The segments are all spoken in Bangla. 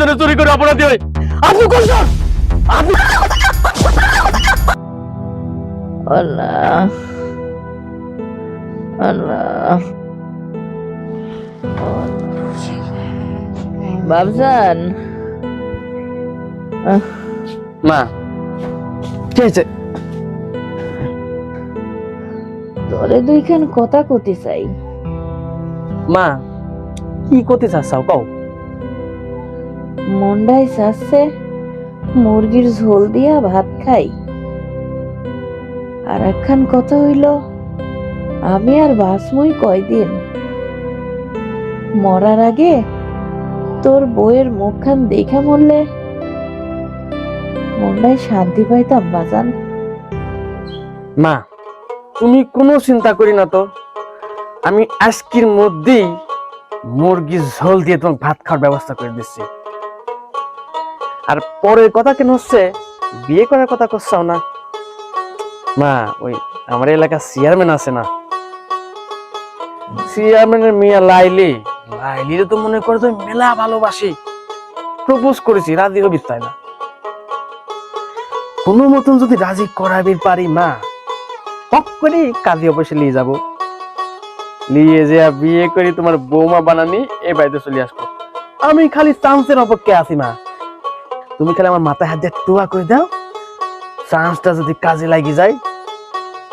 জন্য চুরি করে অপরাধী হই আপনি কোন সব? আপনি আল্লাহ। আল্লাহ। বাবজান আহ, মা। কি হয়েছে? তোরে দুইখান কথা কতি চাই। মা। কি করতে চাচ্ছাও কও। মন্ডাই চাচ্ছে, মুরগির ঝোল দিয়া ভাত খাই। আর একখান কথা হইল, আমি আর বাসমই কয়দিন? মরার আগে তোর বইয়ের মুখখান দেখে মরলে মন্ডাই শান্তি পাইতাম বাজান মা, তুমি কোনো চিন্তা করি না তো। আমি আজকের মধ্যেই মুরগির ঝোল দিয়ে তোমার ভাত খাওয়ার ব্যবস্থা করে দিচ্ছি। আর পরের কথা কেন হচ্ছে? বিয়ে করার কথা করছাও না? মা, ওই আমার এলাকার চেয়ারম্যান আছে না। চেয়ারম্যানের মিয়া লাইলি। লাইলিরে তো মনে করে তুমি মেলা ভালোবাসি। প্রপোজ করেছি, রাজি হবি তাই না? কোনো মতন যদি রাজি করাবি পারি, মা, হক করে কাজী অফিসে নিয়ে যাব। নিয়ে যে বিয়ে করে তোমার বৌমা বানানি এই বাড়িতে চলে আসব। আমি খালি চান্সের অপেক্ষা আছি, মা। তুমি খালি আমার মাথায় হাত দিয়ে টোয়া করে দাও। চান্সটা যদি কাজে লাগি যায়,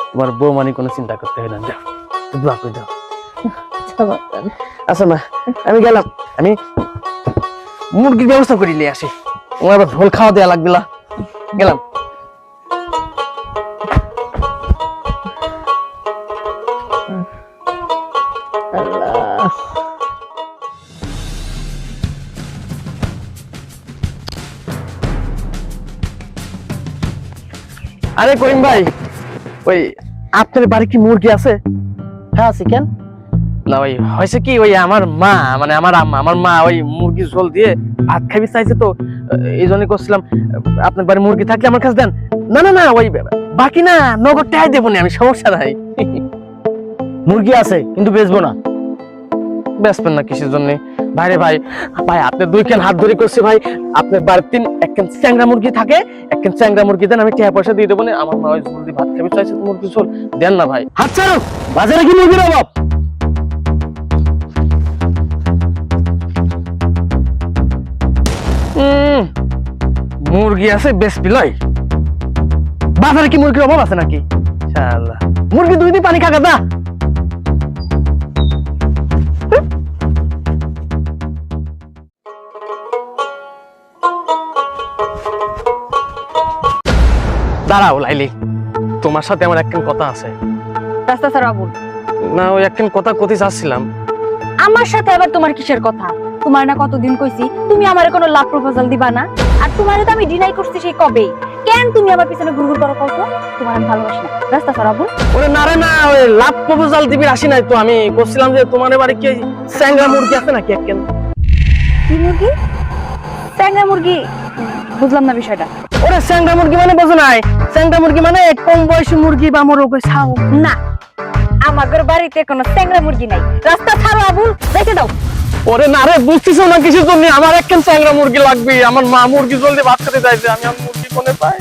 তোমার বৌমা নিয়ে কোনো চিন্তা করতে হবে না। একটু দোয়া করে দাও। আচ্ছা মা, আমি গেলাম। আমি মুরগির ব্যবস্থা করে নিয়ে আসি। আমার আবার ঝোল খাওয়া দেওয়া লাগবে গেলাম। আল্লাহ। আরে করিম ভাই ওই আপনার বাড়ি কি মুরগি আছে? হ্যাঁ আছে কেন? না ওই হয়েছে কি ওই আমার মা মানে আমার আম্মা আমার মা ওই মুরগি ঝোল দিয়ে ভাত খাবি চাইছে তো এই জন্য করছিলাম আপনার বাড়ি মুরগি থাকলে আমার কাছে দেন। না না না ওই বাকি না নগদ টাই দেবো না আমি সমস্যা নাই। মুরগি আছে কিন্তু বেচবো না। বেসবেন না কিসের জন্য? ভাই রে ভাই ভাই, আপনি দুই কেন হাত ধরে করছে ভাই? আপনার বাড়ির তিন, এক কেন চ্যাংরা মুরগি থাকে, এক কেন চ্যাংরা মুরগি দেন, আমি টাকা পয়সা দিয়ে দেবো না। আমার মা ঝোল দিয়ে ভাত খাবি চাইছে মুরগি ঝোল দেন না ভাই। হাত ছাড়ো, বাজারে কি মুরগির অভাব? মুরগি আছে বেশ বিলয়। বাজারে কি মুরগির অভাব আছে নাকি? মুরগি দুই দিন পানি খাগা দা দাঁড়াও লাইলি। তোমার সাথে আমার একখান কথা আছে। রাস্তা ছাড়া আবুল। না ওই একখান কথা কতি চাচ্ছিলাম। আমার সাথে আবার তোমার কিসের কথা? তোমার না কতদিন কইছি তুমি আমারে কোনো লাভ প্রপোজাল দিবা না। আর তোমারে তো আমি ডিনাই করছি সেই কবে কেন তুমি আমার পিছনে ঘুরঘুর করো কত তোমার আমি ভালোবাসি না। রাস্তা ছাড়া আবুল। ওরে না রে না ওই লাভ প্রপোজাল দিবি আসি নাই তো। আমি বলছিলাম যে তোমার বাড়ি কি স্যাংরা মুরগি আছে নাকি একখান? কি মুরগি? ট্যাংরা মুরগি? বুঝলাম না বিষয়টা। ওরে স্যাংরা মুরগি মানে বোঝো নাই। স্যাংরা মুরগি মানে কম বয়সী মুরগি বা মোরগ ছাও না আমাদের বাড়িতে কোনো স্যাংরা মুরগি নাই। রাস্তা ছাড়ো আবুল দেখে দাও। ওরে না রে বুঝতেছো না কিছু জন্য আমার একখান স্যাংরা মুরগি লাগবে। আমার মা মুরগি জলদি ভাত খেতে চাইছে আমি আমার মুরগি কোনে পাই?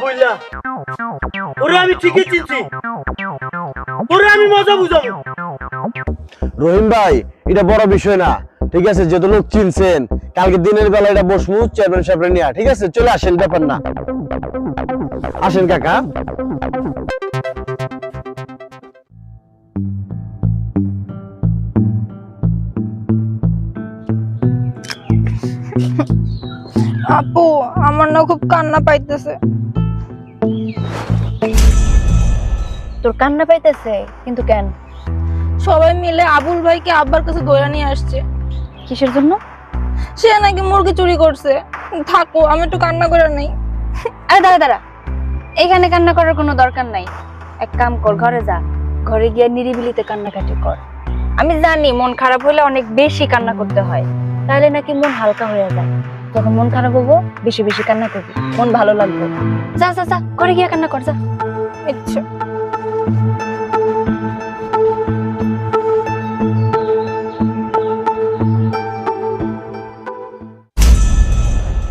শালার ওরে আমি ঠিকই চিনছি। ওরে আমি মজা বুঝাবো রহিম ভাই এটা বড় বিষয় না। ঠিক আছে যত লোক চিনছেন কালকে দিনের বেলা এটা বসমু চেয়ারম্যান সাহেবের নিয়ে ঠিক আছে চলে আসেন ব্যাপার না। আসেন কাকা। আপু আমার না খুব কান্না পাইতেছে। তোর কান্না পাইতেছে কিন্তু কেন? সবাই মিলে আবুল ভাইকে আব্বার কাছে ধরে নিয়ে আসছে। কিসের জন্য? সে নাকি মুরগি চুরি করছে। থাকো আমি একটু কান্না করে নেই। আরে দাঁড়া দাঁড়া। এখানে কান্না করার কোনো দরকার নাই। এক কাম কর ঘরে যা। ঘরে গিয়ে নিরিবিলিতে কান্নাকাটি কর। আমি জানি মন খারাপ হলে অনেক বেশি কান্না করতে হয়। তাহলে নাকি মন হালকা হয়ে যায়। যখন মন খারাপ হব বেশি বেশি কান্না করবি। মন ভালো লাগবে। যা যা যা ঘরে গিয়ে কান্না কর যা। ইচ্ছা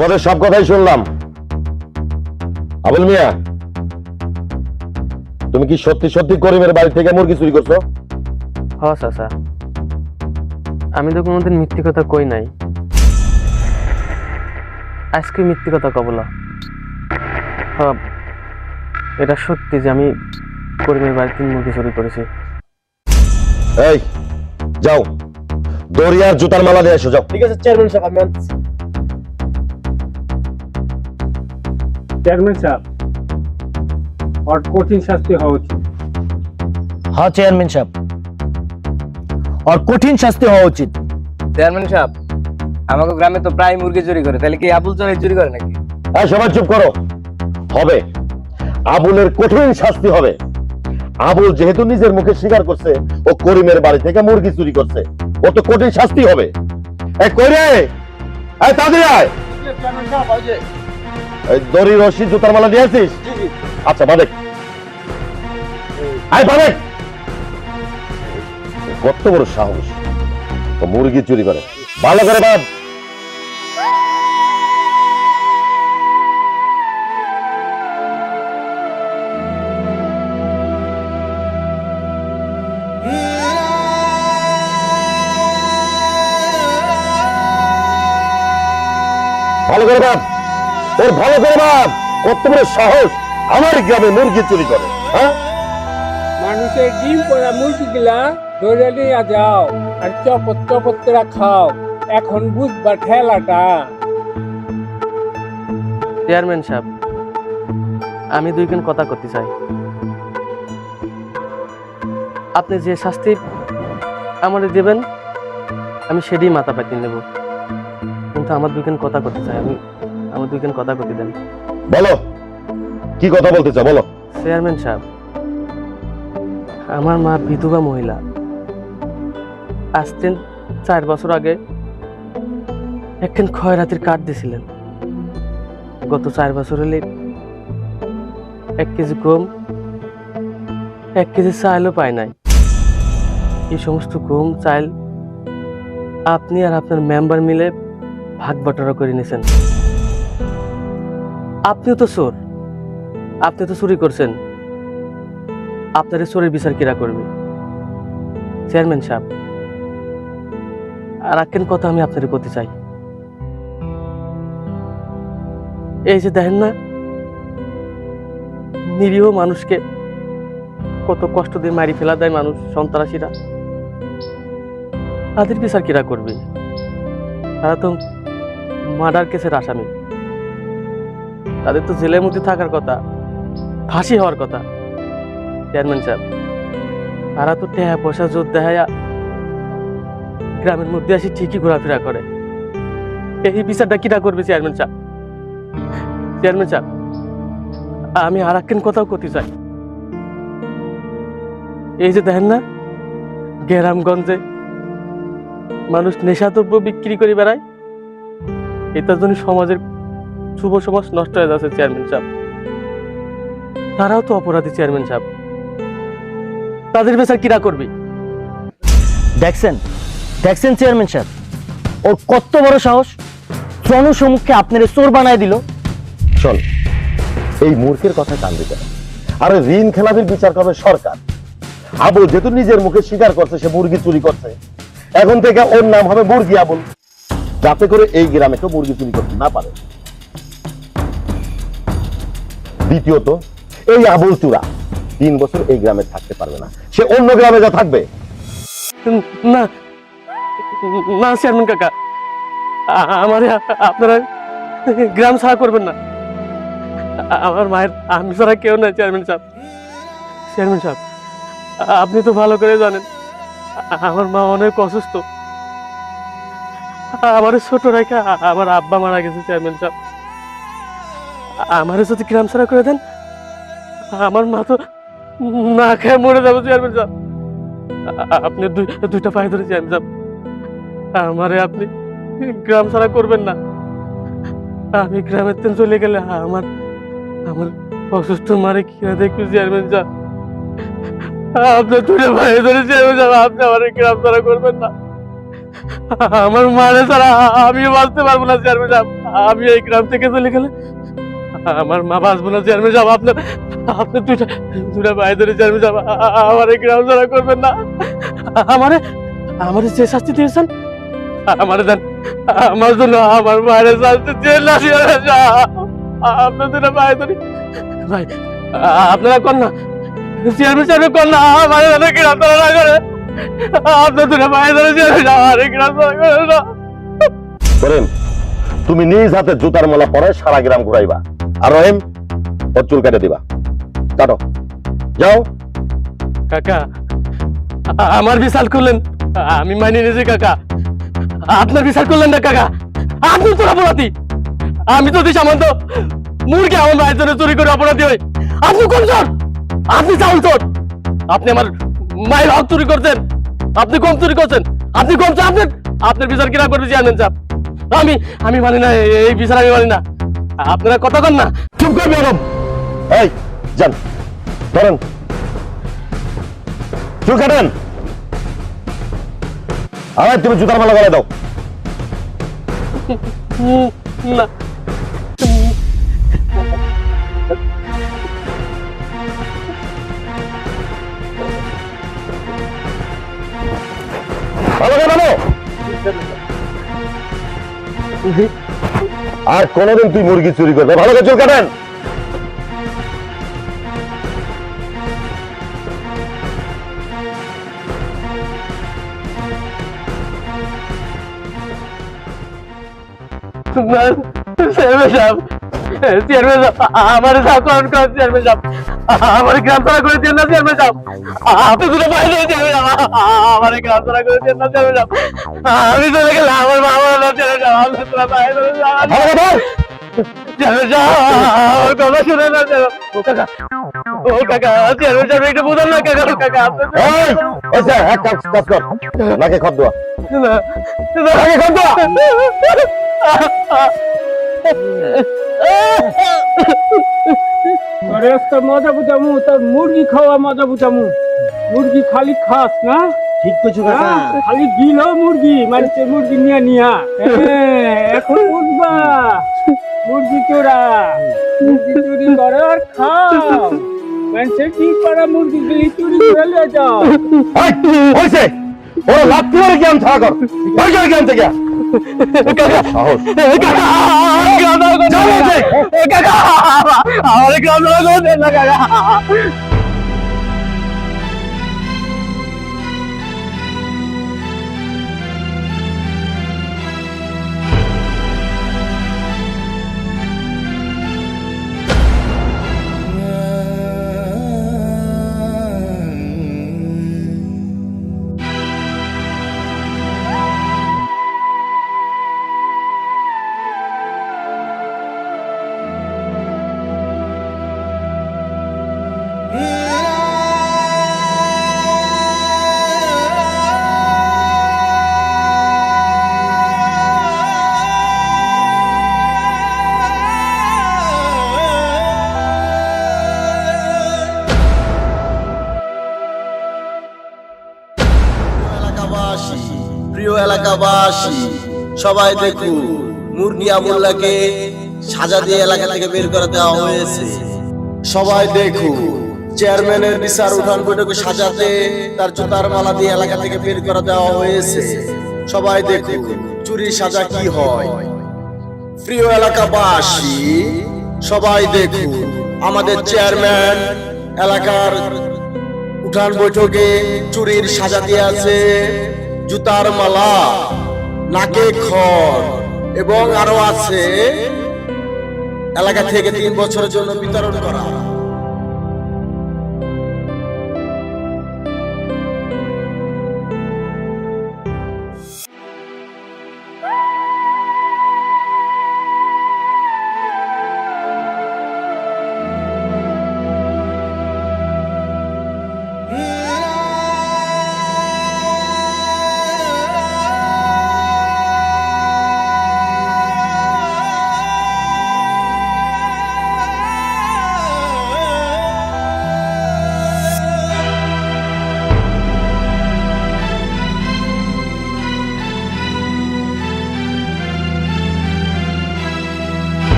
তোমাদের সব কথাই শুনলাম। আবুল মিয়া তুমি কি সত্যি সত্যি করিমের বাড়ি থেকে মুরগি চুরি করছ? হ চাচা। আমি তো কোনোদিন মিথ্যে কথা কই নাই। আজকে মিথ্যে কথা কবলা হ এটা সত্যি যে আমি কর্মীর বাড়িতে মুরগি চুরি করেছি। এই যাও। দরিয়ার জুতার মালা দিয়ে এসো যাও। ঠিক আছে চেয়ারম্যান সাহেব আমি আনতেছি। চেয়ারম্যান সাহেব ওর কঠিন শাস্তি হওয়া উচিত। হ্যাঁ চেয়ারম্যান সাহেব। আর কঠিন শাস্তি হওয়া উচিত। চেয়ারম্যান সাহেব আমাকে গ্রামে তো প্রায় মুরগি চুরি করে। তাহলে কি আবুল চোরাই চুরি করে নাকি? এই সবাই চুপ করো। হবে। আবুলের কঠিন শাস্তি হবে। আবুল যেহেতু নিজের মুখে স্বীকার করছে ও করিমের বাড়ি থেকে মুরগি চুরি করছে। ও তো কঠিন শাস্তি হবে। এই কই রে এই তাড়াতাড়ি আয়। দড়ি রশি জুতার মালা দিয়ে আসিস? আচ্ছা বাদেক আয় বাদেক কত বড় সাহস। ও মুরগি চুরি করে। ভালো করে বাদ। ভালো করে বাদ। ওর ভালো করে বাদ কত বড় সাহস আমার গ্রামে মুরগি চুরি করে হ্যাঁ? মানুষের ডিম পড়া মুরগি গুলা ধরে নিয়ে যাও আর চপত চপত করে খাও। এখন বুঝবা ঠেলাটা। চেয়ারম্যান সাহেব আমি দুইখান কথা করতে চাই। আপনি যে শাস্তি আমারে দেবেন আমি সেটাই মাথা পাতি নেব। কিন্তু আমার দুইখান কথা করতে চাই আমি আমার দুইখান কথা করতে দেন। বলো। কি কথা বলতে চাও বলো। চেয়ারম্যান সাহেব আমার মা বিধবা মহিলা। চার বছর আগে একখান খয়রাতির দিয়েছিলেন। গত চার বছর হলে এক কেজি গম এক কেজি চাইলও পায় নাই। এই সমস্ত গম চাইল আপনি আর আপনার মেম্বার মিলে ভাগ বটরা করে নিয়েছেন। আপনিও তো চোর। আপনি তো চুরি করছেন। আপনার চোরের বিচার কিরা করবে? চেয়ারম্যান সাহেব, আর একখান কথা আমি আপনার করতে চাই। এই যে দেখেন না, নিরীহ মানুষকে কত কষ্ট দিয়ে মারি ফেলা দেয় মানুষ, সন্ত্রাসীরা। তাদের বিচার কিরা করবে? তারা তো মার্ডার কেসের আসামি। তাদের তো জেলের মধ্যে থাকার কথা। ফাঁসি হওয়ার কথা। চেয়ারম্যান সাহেব, তারা তো টেহা পয়সা জোর দেখায়া গ্রামের মধ্যে আসি ঠিকই ঘোরাফেরা করে। এই বিচারটা কিটা করবে চেয়ারম্যান সাহেব? চেয়ারম্যান সাহেব, আমি আর কথাও করতে চাই। এই যে দেখেন না, গ্রামগঞ্জে মানুষ নেশাদ্রব্য বিক্রি করে বেড়ায়। এটার জন্য সমাজের শুভ সমাজ নষ্ট হয়ে যাচ্ছে চেয়ারম্যান সাহেব। তারাও তো অপরাধী চেয়ারম্যান সাহেব। তাদের বিচার কিরা করবে? দেখছেন দেখছেন চেয়ারম্যান সাহেব। ওর কত বড় সাহস? জনসমুখে আপনার চোর বানায় দিল। শোন এই মূর্খের কথা কান দিতে। আরে ঋণ খেলাপির বিচার করবে সরকার। আবুল যেহেতু নিজের মুখে স্বীকার করছে সে মুরগি চুরি করছে। এখন থেকে ওর নাম হবে মুরগি আবুল। যাতে করে এই গ্রামে কেউ মুরগি চুরি করতে না পারে। দ্বিতীয়ত, এই আবুল চূড়া তিন বছর এই গ্রামে থাকতে পারবে না। সে অন্য গ্রামে যা থাকবে। না না, চেয়ারম্যান কাকা। আমার আপনারা গ্রাম ছাড়া করবেন না। আমার মায়ের আমি ছাড়া কেউ না চেয়ারম্যান সাহেব। চেয়ারম্যান সাহেব, আপনি তো ভালো করে জানেন, আমার মা অনেক অসুস্থ। আমার ছোট রেখা আমার আব্বা মারা গেছে, চেয়ারম্যান সাহেব। আমার যদি গ্রাম ছাড়া করে দেন, আমার মা তো না খেয়ে মরে যাব, চেয়ারম্যান সাহেব। আপনি দুই, দুইটা পায়ে ধরে চেয়ারম্যান সাহেব। আমারে আপনি গ্রাম ছাড়া করবেন না। আমি গ্রামের তেন চলে গেলে আমার আমার অসুস্থ মারে কি না দেখবি, চেয়ারম্যান সাহেব। আপনি দুটো ভাই ধরে চেয়ারম্যান সাহেব, আপনি আমার গ্রাম ছাড়া করবেন না। আমার মারে ছাড়া আমি বাঁচতে পারব না, চেয়ারম্যান সাহেব। আমি এই গ্রাম থেকে চলে গেলে আমার মা বাঁচবো না চেয়ারম্যান সাহেব আপনার আপনি দুইটা দুটা ভাই ধরে চেয়ারম্যান সাহেব আমার এই গ্রাম ছাড়া করবেন না। আমারে আমারে যে শাস্তি দিয়েছেন, আমারে দেন, আমার জন্য আমার মায়ের শাস্তি না দিয়ে আপনাদের ভাই ধরি, ভাই, আপনারা কর না চেয়ারম্যান চেয়ারম্যান কর না, আমার গ্রাম ছাড়া না করে, আপনার দুটো ভাই ধরে চেয়ারম্যান আমার এই গ্রাম ছাড়া করে না তুমি নিজ হাতে জুতার মালা পরে সারা গ্রাম ঘুরাইবা। আর রহিম, ওর চুল কেটে দিবা। কাটো। যাও। কাকা, আমার বিচার করলেন, আমি মানি নিয়েছি কাকা। আপনার বিচার করলেন না কাকা। আপনি তোর অপরাধী। আমি তো সামন্ত মুরগি আমার মায়ের জন্য চুরি করে অপরাধী হই। আপনি কোন চোর? আপনি চাউল চোর। আপনি আমার মায়ের হক চুরি করছেন। আপনি কম চুরি করছেন। আপনি কম চোর। আপনি আপনার বিচার কিনা করবে চেয়ারম্যান সাহেব? আমি আমি মানি না এই বিচার আমি মানি না। আপনারা কথা কন না। চুপ করবে এরকম এই যান। ধরেন। চুল কাটেন। আবার তুমি জুতার মালা গলায় দাও। না। ভালো ভালো আর কোনোদিন তুই মুরগি চুরি করবে। ভালো করে চুল কাটেন। চেয়ারম্যান সাহেব আমার চেয়ারম্যান সাহেব। আমার গ্রাম ছাড়া করে দিন না চেয়ারম্যান সাহেব। আপনি দুটো বাইরে চেয়ারম্যান সাহেব আমার গ্রাম ছাড়া করে দিন না চেয়ারম্যান সাহেব। আমি চলে গেলে আমার মা আমার না চেয়ারম্যান সাহেব। আপনি দুটো বাইরে ভালো করে বল। চেয়ারম্যান সাহেব আমার কথা শুনে না চেয়ারম্যান কাকা ও কাকা চেয়ারম্যান সাহেব একটু বুঝান না কাকা কাকা এই, এই স্যার, এক কাজ কাজ কর। নাকে খত দেওয়া নাকে দেওয়া তোর একটা মজা বুঝামু তোর মুরগি খাওয়া মজা বুঝামু মুরগি খালি খাস না? ঠিক করছ হ্যাঁ, খালি দিল মুরগি মানুষের মুরগি নিয়ে নিয়া। হ্যাঁ, এখন বুঝবা মুরগি চোরা। মুরগি চুরি করো আর খাও। মানুষের কি করা মুরগি গুলি চুরি করে লিয়ে যাও। হয়েছে ওরা লাভ করে জ্ঞান কর জ্ঞান থেকে। সাহস সবাই দেখু মুরনিয়া মোল্লাকে সাজা দিয়ে এলাকা থেকে বের করে দেওয়া হয়েছে। সবাই দেখু চেয়ারম্যানের বিচার উঠান বৈঠকে সাজাতে তার জুতার মালা দিয়ে এলাকা থেকে বের করে দেওয়া হয়েছে। সবাই দেখু চুরির সাজা কি হয়। প্রিয় এলাকাবাসী, সবাই দেখুন, আমাদের চেয়ারম্যান এলাকার উঠান বৈঠকে চুরির সাজা দিয়ে আছে, জুতার মালা। নাকে খড়। এবং আরও আছে এলাকা থেকে তিন বছরের জন্য বিতরণ করা।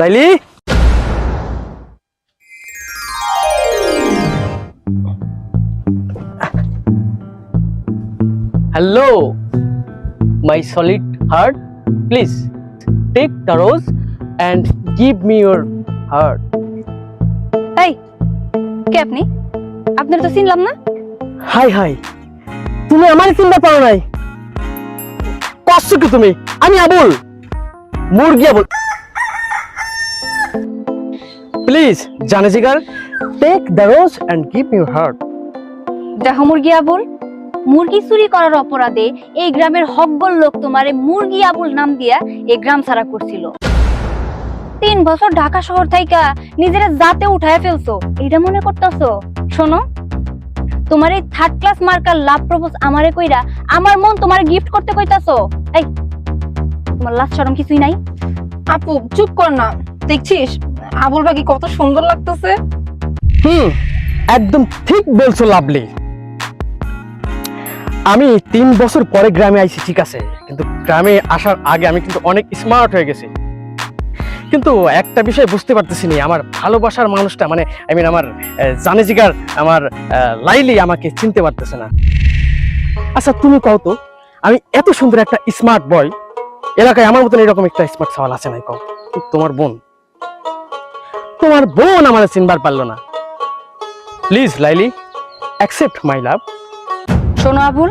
Laili hello my solid heart please take the rose and give me your heart এই কে আপনি? আপনার তো চিনলাম না। Hi hi. তুমি আমার চিন্তা পারো নাই। পারছ কি তুমি? আমি আবুল। মুরগি আবুল। প্লিজ জানে জিগার। Take the rose and give your heart দেখো মুরগি আবুল মুরগি চুরি করার অপরাধে এই গ্রামের হকগল লোক তোমারে মুরগি আবুল নাম দিয়া এই গ্রাম ছাড়া করছিল। তিন বছর ঢাকা শহর থাইকা নিজেরা জাতে উঠায় ফেলছো এটা মনে করতেছো? শোনো তোমার এই থার্ড ক্লাস মার্কার লাভ প্রপোজ আমারে কইরা আমার মন তোমার গিফট করতে কইতাছো? এই তোমার লাস্ট শরম কিছুই নাই? আপু চুপ কর না। দেখছিস? আবুল বাকি কত সুন্দর লাগতেছে? হুম, একদম ঠিক বলছো, লাভলি। আমি তিন বছর পরে গ্রামে আইছি, ঠিক আছে। কিন্তু গ্রামে আসার আগে আমি কিন্তু অনেক স্মার্ট হয়ে গেছি। কিন্তু একটা বিষয় বুঝতে পারতেছি না আমার ভালোবাসার মানুষটা মানে আই মিন আমার জানে জিগার আমার লাইলি আমাকে চিনতে পারতেছে না। আচ্ছা তুমি কও তো, আমি এত সুন্দর একটা স্মার্ট বয় এলাকায় আমার মতন এরকম একটা স্মার্ট সওয়াল আছে নাই কও? তোমার বোন। তোমার বোন আমার চিনবার পারল না। Please Laili accept my love শোনো আবুল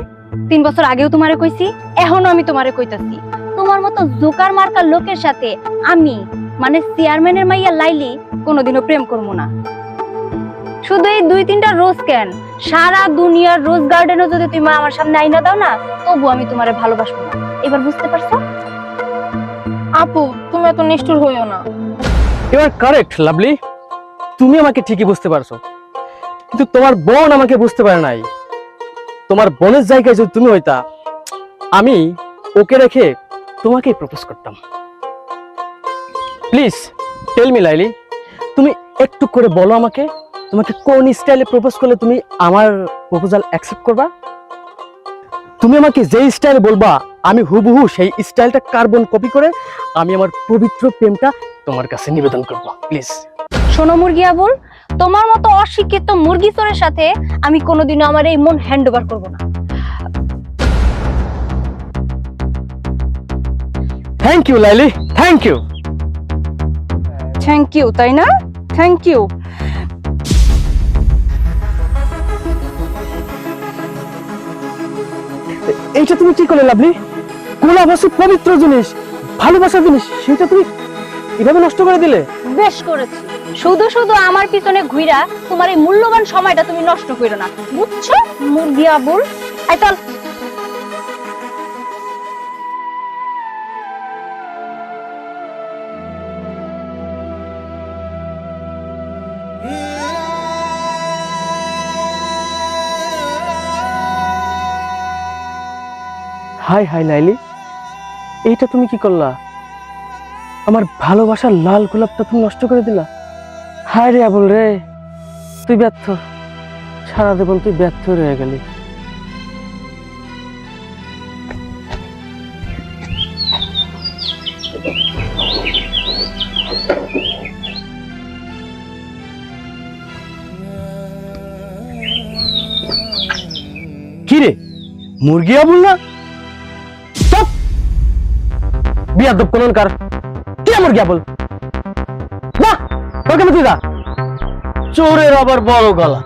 তিন বছর আগেও তোমারে কইছি এখনও আমি তোমারে কইতাছি। তোমার মতো জোকার মার্কার লোকের সাথে আমি মানে চেয়ারম্যানের মাইয়া লাইলি কোনোদিনও প্রেম করব না। শুধু এই দুই তিনটা রোজ কেন সারা দুনিয়ার রোজ গার্ডেনও যদি তুমি আমার সামনে আইনা দাও না তবু আমি তোমারে ভালোবাসবো না। এবার বুঝতে পারছ? আপু তুমি এত নিষ্ঠুর হইও না। ইউ আর কারেক্ট লাভলি তুমি আমাকে ঠিকই বুঝতে পারছ। কিন্তু তোমার বোন আমাকে বুঝতে পারে নাই। তোমার বোনের জায়গায় যদি তুমি হইতা, আমি ওকে রেখে তোমাকেই প্রপোজ করতাম। প্লিজ টেল মি লাইলি তুমি একটু করে বলো আমাকে, তোমাকে কোন স্টাইলে প্রপোজ করলে তুমি আমার প্রপোজাল অ্যাকসেপ্ট করবা? তুমি আমাকে যেই স্টাইল বলবা, আমি হুবহু সেই স্টাইলটা কার্বন কপি করে, আমি আমার পবিত্র প্রেমটা তোমার কাছে নিবেদন করব প্লিজ শোনো মুরগি আবুল তোমার মতো অশিক্ষিত মুরগি চোরের সাথে আমি কোনোদিনও আমার এই মন হ্যান্ড ওভার করব না। Thank you Laili thank you thank you তাই না? থ্যাংক ইউ এইটা তুমি কি করলে লাভলি গোলাপ পবিত্র জিনিস ভালোবাসার জিনিস সেটা তুমি এভাবে নষ্ট করে দিলে? বেশ করেছি। শুধু শুধু আমার পিছনে ঘুইরা তোমার এই মূল্যবান সময়টা তুমি নষ্ট করো না। বুঝছ? মুরগি আবুল? আই চল। Hi hi Laili. এইটা তুমি কি করলা? আমার ভালোবাসার লাল গোলাপটা তুমি নষ্ট করে দিলা। হায় রে আবুল রে, তুই ব্যর্থ। সারা দেবন তুই ব্যর্থ রয়ে গেলি। কি রে? মুরগি আবুল না? বিয়া কোন কার? মুরগি আবুল। না ওকে চোরের আবার বড় গলা।